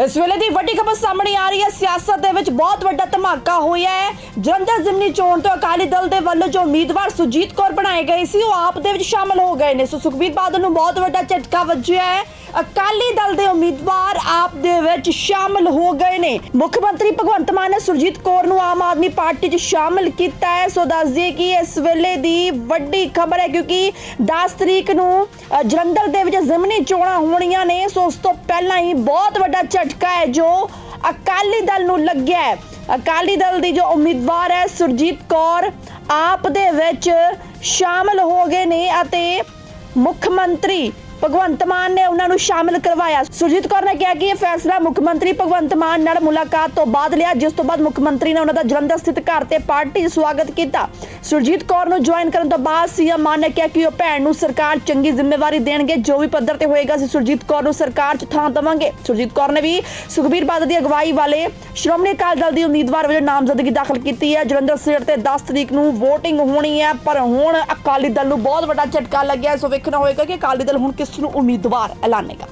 ਇਸ ਵੇਲੇ ਦੀ ਵੱਡੀ ਖਬਰ ਸਾਹਮਣੇ ਆ ਰਹੀ ਹੈ। ਸਿਆਸਤ ਦੇ ਵਿੱਚ ਬਹੁਤ ਵੱਡਾ ਧਮਾਕਾ ਹੋਇਆ ਹੈ। ਜਲੰਧਰ ਜ਼ਿਮਨੀ ਚੋਣ ਤੋਂ ਅਕਾਲੀ ਦਲ ਦੇ ਵੱਲੋਂ ਜੋ ਉਮੀਦਵਾਰ ਸੁਜੀਤ ਕੌਰ ਬਣਾਏ ਗਏ ਸੀ, ਉਹ ਆਪ ਦੇ ਵਿੱਚ ਸ਼ਾਮਲ ਹੋ ਗਏ ਨੇ। ਸੋ ਸੁਖਬੀਰ ਬਾਦਲ ਨੂੰ ਬਹੁਤ ਵੱਡਾ ਝਟਕਾ ਵੱਜਿਆ ਹੈ। ਅਕਾਲੀ ਦਲ ਦੇ ਉਮੀਦਵਾਰ ਆਪ ਦੇ ਵਿੱਚ ਸ਼ਾਮਲ ਹੋ ਗਏ ਨੇ। ਮੁੱਖ ਮੰਤਰੀ ਭਗਵੰਤ ਮਾਨ ਨੇ ਸੁਰਜੀਤ ਕੌਰ ਨੂੰ ਆਮ ਆਦਮੀ ਪਾਰਟੀ 'ਚ ਸ਼ਾਮਲ ਕੀਤਾ ਹੈ। ਸੋ ਦੱਸ ਦਈਏ ਕਿ ਇਸ ਵੇਲੇ ਦੀ ਵੱਡੀ ਖਬਰ ਹੈ ਕਿਉਂਕਿ 10 ਤਰੀਕ ਨੂੰ ਜਲੰਧਰ ਦੇ ਵਿੱਚ ਜ਼ਿਮਨੀ ਚੋਣਾਂ ਹੋਣੀਆਂ ਨੇ। ਸੋ ਉਸ ਤੋਂ ਪਹਿਲਾਂ ਹੀ ਬਹੁਤ ਵੱਡਾ ਝਟਕਾ ਹੈ ਜੋ ਅਕਾਲੀ ਦਲ ਨੂੰ ਲੱਗਿਆ ਹੈ। ਅਕਾਲੀ ਦਲ ਦੀ ਜੋ ਉਮੀਦਵਾਰ ਹੈ ਸੁਰਜੀਤ ਕੌਰ, ਆਪ ਦੇ ਵਿੱਚ ਸ਼ਾਮਲ ਹੋ ਗਏ ਨੇ ਅਤੇ ਮੁੱਖ ਮੰਤਰੀ ਭਗਵੰਤ ਮਾਨ ਨੇ ਉਹਨਾਂ ਨੂੰ ਸ਼ਾਮਿਲ ਕਰਵਾਇਆ। ਸੁਰਜੀਤ ਕੌਰ ਨੇ ਕਿਹਾ ਕਿ ਇਹ ਫੈਸਲਾ ਮੁੱਖ ਮੰਤਰੀ ਭਗਵੰਤ ਮਾਨ ਨਾਲ ਮੁਲਾਕਾਤ ਤੋਂ ਬਾਅਦ ਲਿਆ, ਜਿਸ ਤੋਂ ਬਾਅਦ ਮੁੱਖ ਮੰਤਰੀ ਨੇ ਉਹਨਾਂ ਦਾ ਜਲੰਧਰ ਸਥਿਤ ਘਰ ਤੇ ਪਾਰਟੀ 'ਚ ਸਵਾਗਤ ਕੀਤਾ। ਸੁਰਜੀਤ ਕੌਰ ਨੂੰ ਜੁਆਇਨ ਕਰਨ ਤੋਂ ਬਾਅਦ ਸੀਐਮ ਮਾਨ ਨੇ ਕਿਹਾ ਕਿ ਉਹ ਭੈਣ ਨੂੰ ਸਰਕਾਰ ਚੰਗੀ ਜ਼ਿੰਮੇਵਾਰੀ ਦੇਣਗੇ, ਜੋ ਵੀ ਪੱਧਰ ਤੇ ਹੋਏਗਾ ਅਸੀਂ ਸੁਰਜੀਤ ਕੌਰ ਨੂੰ ਸਰਕਾਰ 'ਚ ਥਾਂ ਦੇਵਾਂਗੇ। ਸੁਰਜੀਤ ਕੌਰ ਨੇ ਵੀ ਸੁਖਬੀਰ ਬਾਦਲ ਦੀ ਅਗਵਾਈ ਵਾਲੇ ਸ਼੍ਰੋਮਣੀ ਅਕਾਲੀ ਦਲ ਦੀ ਉਮੀਦਵਾਰ ਵਜੋਂ ਨਾਮਜ਼ਦਗੀ ਦਾਖਲ ਕੀਤੀ ਹੈ। ਜਲੰਧਰ ਸੀਟ ਤੇ 10 ਤਰੀਕ ਨੂੰ ਵੋਟਿੰਗ ਹੋਣੀ ਹੈ, ਪਰ ਹੁਣ ਅਕਾਲੀ ਦਲ ਨੂੰ ਬਹੁਤ ਵੱਡਾ ਝਟਕਾ ਲੱਗਿਆ। ਸੋ ਵੇਖਣਾ ਹੋਏਗਾ ਕਿ ਅਕਾਲੀ ਦਲ ਹੁਣ ਕਿਸ ਨੂੰ ਉਮੀਦਵਾਰ ਐਲਾਨੇਗਾ।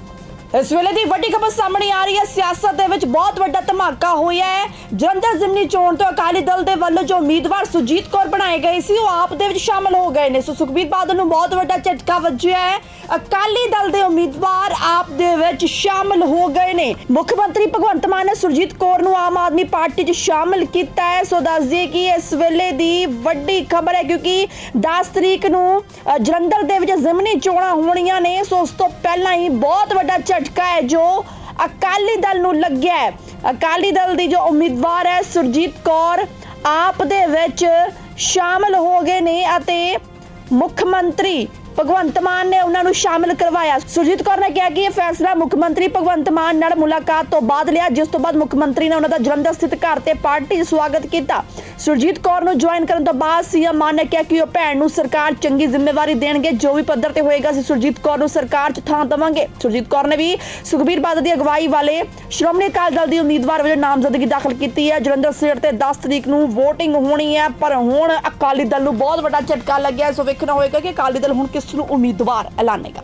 ਇਸ ਵੇਲੇ ਦੀ ਵੱਡੀ ਖਬਰ ਸਾਹਮਣੇ ਆ ਰਹੀ ਹੈ। ਸਿਆਸਤ ਦੇ ਵਿੱਚ ਬਹੁਤ ਵੱਡਾ ਧਮਾਕਾ ਹੋਇਆ ਹੈ। ਜਲੰਧਰ ਜ਼ਿਮਨੀ ਚੋਣ ਤੋਂ ਅਕਾਲੀ ਦਲ ਦੇ ਵੱਲੋਂ ਜੋ ਉਮੀਦਵਾਰ ਸੁਜੀਤ ਕੌਰ ਬਣਾਏ ਗਏ ਸੀ, ਉਹ ਆਪ ਦੇ ਵਿੱਚ ਸ਼ਾਮਲ ਹੋ ਗਏ ਨੇ। ਸੋ ਸੁਖਬੀਰ ਬਾਦਲ ਨੂੰ ਬਹੁਤ ਵੱਡਾ ਝਟਕਾ ਵੱਜਿਆ ਹੈ। ਅਕਾਲੀ ਦਲ ਦੇ ਉਮੀਦਵਾਰ ਆਪ ਦੇ ਵਿੱਚ ਸ਼ਾਮਲ ਹੋ ਗਏ ਨੇ। ਮੁੱਖ ਮੰਤਰੀ ਭਗਵੰਤ ਮਾਨ ਨੇ ਸੁਰਜੀਤ ਕੌਰ ਨੂੰ ਆਮ ਆਦਮੀ ਪਾਰਟੀ 'ਚ ਸ਼ਾਮਲ ਕੀਤਾ ਹੈ। ਸੋ ਦੱਸ ਦਈਏ ਕਿ ਇਸ ਵੇਲੇ ਦੀ ਵੱਡੀ ਖਬਰ ਹੈ, ਕਿਉਂਕਿ 10 ਤਰੀਕ ਨੂੰ ਜਲੰਧਰ ਦੇ ਵਿੱਚ ਜ਼ਿਮਨੀ ਚੋਣਾਂ ਹੋਣੀਆਂ ਨੇ। ਸੋ ਉਸ ਤੋਂ ਪਹਿਲਾਂ ਹੀ ਬਹੁਤ ਵੱਡਾ ਝਟਕਾ ਹੈ ਜੋ ਅਕਾਲੀ ਦਲ ਨੂੰ ਲੱਗਿਆ ਹੈ। ਅਕਾਲੀ ਦਲ ਦੀ ਜੋ ਉਮੀਦਵਾਰ ਹੈ ਸੁਰਜੀਤ ਕੌਰ, ਆਪ ਦੇ ਵਿੱਚ ਸ਼ਾਮਲ ਹੋ ਗਏ ਨੇ ਅਤੇ ਮੁੱਖ ਮੰਤਰੀ ਭਗਵੰਤ ਮਾਨ ਨੇ ਉਹਨਾਂ ਨੂੰ ਸ਼ਾਮਿਲ ਕਰਵਾਇਆ। ਸੁਰਜੀਤ ਕੌਰ ਨੇ ਕਿਹਾ ਕਿ ਇਹ ਫੈਸਲਾ ਮੁੱਖ ਮੰਤਰੀ ਭਗਵੰਤ ਮਾਨ ਨਾਲ ਮੁਲਾਕਾਤ ਤੋਂ ਬਾਅਦ ਲਿਆ, ਜਿਸ ਤੋਂ ਬਾਅਦ ਮੁੱਖ ਮੰਤਰੀ ਨੇ ਉਹਨਾਂ ਦਾ ਜਲੰਧਰ ਸਥਿਤ ਘਰ ਤੇ ਪਾਰਟੀ ਸਵਾਗਤ ਕੀਤਾ। ਸੁਰਜੀਤ ਕੌਰ ਨੂੰ ਜੁਆਇਨ ਕਰਨ ਤੋਂ ਬਾਅਦ ਸੀਐਮ ਮਾਨ ਨੇ ਕਿਹਾ ਕਿ ਉਹ ਭੈਣ ਨੂੰ ਸਰਕਾਰ ਚੰਗੀ ਜ਼ਿੰਮੇਵਾਰੀ ਦੇਣਗੇ, ਜੋ ਵੀ ਪੱਧਰ ਤੇ ਹੋਏਗਾ, ਅਸੀਂ ਸੁਰਜੀਤ ਕੌਰ ਨੂੰ ਸਰਕਾਰ 'ਚ ਥਾਂ ਦੇਵਾਂਗੇ। ਸੁਰਜੀਤ ਕੌਰ ਨੇ ਵੀ ਸੁਖਬੀਰ ਬਾਦਲ ਦੀ ਅਗਵਾਈ ਵਾਲੇ ਸ਼੍ਰੋਮਣੀ ਅਕਾਲੀ ਦਲ ਦੀ ਉਮੀਦਵਾਰ ਵਜੋਂ ਨਾਮਜ਼ਦਗੀ ਦਾਖਲ ਕੀਤੀ ਹੈ। ਜਲੰਧਰ ਸੀਟ ਤੇ 10 ਤਰੀਕ ਨੂੰ VOTING ਹੋਣੀ ਹੈ, ਪਰ ਹੁਣ ਅਕਾਲੀ ਦਲ ਨੂੰ ਬਹੁਤ ਵੱਡਾ ਝਟਕਾ ਲੱਗਿਆ। ਸੋ ਵੇਖਣਾ ਹੋਏਗਾ ਕਿ ਅਕਾਲੀ ਦਲ ਹੁਣ ਕਿਸ ਨੂੰ ਉਮੀਦਵਾਰ ਐਲਾਨੇਗਾ।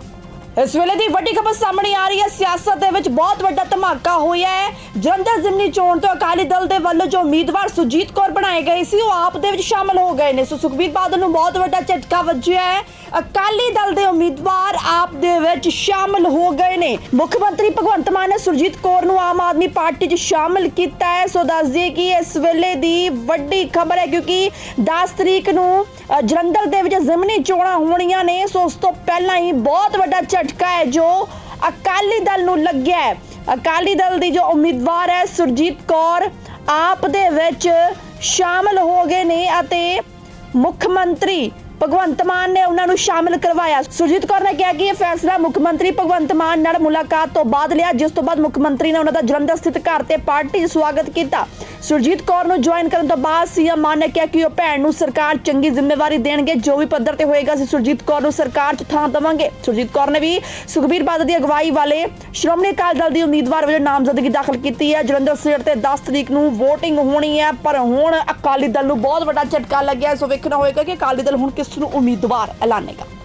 ਇਸ ਵੇਲੇ ਦੀ ਵੱਡੀ ਖਬਰ ਸਾਹਮਣੇ ਆ ਰਹੀ ਹੈ। ਸਿਆਸਤ ਦੇ ਵਿੱਚ ਬਹੁਤ ਵੱਡਾ ਧਮਾਕਾ ਹੋਇਆ ਹੈ। ਜਲੰਧਰ ਜ਼ਿਮਨੀ ਚੋਣ ਤੋਂ ਅਕਾਲੀ ਦਲ ਦੇ ਵੱਲੋਂ ਜੋ ਉਮੀਦਵਾਰ ਸੁਜੀਤ ਕੌਰ ਬਣਾਏ ਗਏ ਸੀ, ਉਹ ਆਪ ਦੇ ਵਿੱਚ ਸ਼ਾਮਲ ਹੋ ਗਏ ਨੇ। ਸੋ ਸੁਖਬੀਰ ਬਾਦਲ ਨੂੰ ਬਹੁਤ ਵੱਡਾ ਝਟਕਾ ਵੱਜਿਆ ਹੈ। ਅਕਾਲੀ ਦਲ ਦੇ ਉਮੀਦਵਾਰ ਆਪ ਦੇ ਵਿੱਚ ਸ਼ਾਮਲ ਹੋ ਗਏ ਨੇ। ਮੁੱਖ ਮੰਤਰੀ ਭਗਵੰਤ ਮਾਨ ਨੇ ਸੁਰਜੀਤ ਕੌਰ ਨੂੰ ਆਮ ਆਦਮੀ ਪਾਰਟੀ 'ਚ ਸ਼ਾਮਲ ਕੀਤਾ ਹੈ। ਸੋ ਦੱਸ ਦਈਏ ਕਿ ਇਸ ਵੇਲੇ ਦੀ ਵੱਡੀ ਖਬਰ ਹੈ, ਕਿਉਂਕਿ 10 ਤਰੀਕ ਨੂੰ ਜਲੰਧਰ ਦੇ ਵਿੱਚ ਜ਼ਿਮਨੀ ਚੋਣਾਂ ਹੋਣੀਆਂ ਨੇ। ਸੋ ਉਸ ਤੋਂ ਪਹਿਲਾਂ ਹੀ ਬਹੁਤ ਵੱਡਾ ਝਟਕਾ ਹੈ, ਜੋ ਅਕਾਲੀ ਦਲ ਨੂੰ ਲੱਗਿਆ ਹੈ। ਅਕਾਲੀ ਦਲ ਦੀ ਜੋ ਉਮੀਦਵਾਰ ਹੈ, ਸੁਰਜੀਤ ਕੌਰ, ਆਪ ਦੇ ਵਿੱਚ ਸ਼ਾਮਲ ਹੋ ਗਏ ਨੇ ਅਤੇ ਮੁੱਖ ਮੰਤਰੀ ਭਗਵੰਤ ਮਾਨ ਨੇ ਉਹਨਾਂ ਨੂੰ ਸ਼ਾਮਿਲ ਕਰਵਾਇਆ। ਸੁਰਜੀਤ ਕੌਰ ਨੇ ਕਿਹਾ ਕਿ ਇਹ ਫੈਸਲਾ ਮੁੱਖ ਮੰਤਰੀ ਭਗਵੰਤ ਮਾਨ ਨਾਲ ਮੁਲਾਕਾਤ ਤੋਂ ਬਾਅਦ ਲਿਆ, ਜਿਸ ਤੋਂ ਬਾਅਦ ਮੁੱਖ ਮੰਤਰੀ ਨੇ ਉਹਨਾਂ ਦਾ ਜਲੰਧਰ ਸਥਿਤ ਘਰ ਤੇ ਪਾਰਟੀ ਸਵਾਗਤ ਕੀਤਾ। ਸੁਰਜੀਤ ਕੌਰ ਨੂੰ ਜੁਆਇਨ ਕਰਨ ਤੋਂ ਬਾਅਦ ਸੀਐਮ ਮਾਨ ਨੇ ਕਿਹਾ ਕਿ ਉਹ ਭੈਣ ਨੂੰ ਸਰਕਾਰ ਚੰਗੀ ਜ਼ਿੰਮੇਵਾਰੀ ਦੇਣਗੇ, ਜੋ ਵੀ ਪੱਧਰ ਤੇ ਹੋਏਗਾ ਅਸੀਂ ਸੁਰਜੀਤ ਕੌਰ ਨੂੰ ਸਰਕਾਰ 'ਚ ਥਾਂ ਦੇਵਾਂਗੇ। ਸੁਰਜੀਤ ਕੌਰ ਨੇ ਵੀ ਸੁਖਬੀਰ ਬਾਦਲ ਦੀ ਅਗਵਾਈ ਵਾਲੇ ਸ਼੍ਰੋਮਣੀ ਅਕਾਲੀ ਦਲ ਦੀ ਉਮੀਦਵਾਰ ਵਜੋਂ ਨਾਮਜ਼ਦਗੀ ਦਾਖਲ ਕੀਤੀ ਹੈ। ਜਲੰਧਰ ਸੀਟ ਤੇ 10 ਤਰੀਕ ਨੂੰ ਵੋਟਿੰਗ ਹੋਣੀ ਹੈ, ਪਰ ਹੁਣ ਅਕਾਲੀ ਦਲ ਨੂੰ ਬਹੁਤ ਵੱਡਾ ਝਟਕਾ ਲੱਗਿਆ। ਸੋ ਵੇਖਣਾ ਹੋਏਗਾ ਕਿ ਅਕਾਲੀ ਦਲ ਹੁਣ ਕਿਸ ਨੂੰ ਉਮੀਦਵਾਰ ਐਲਾਨੇਗਾ।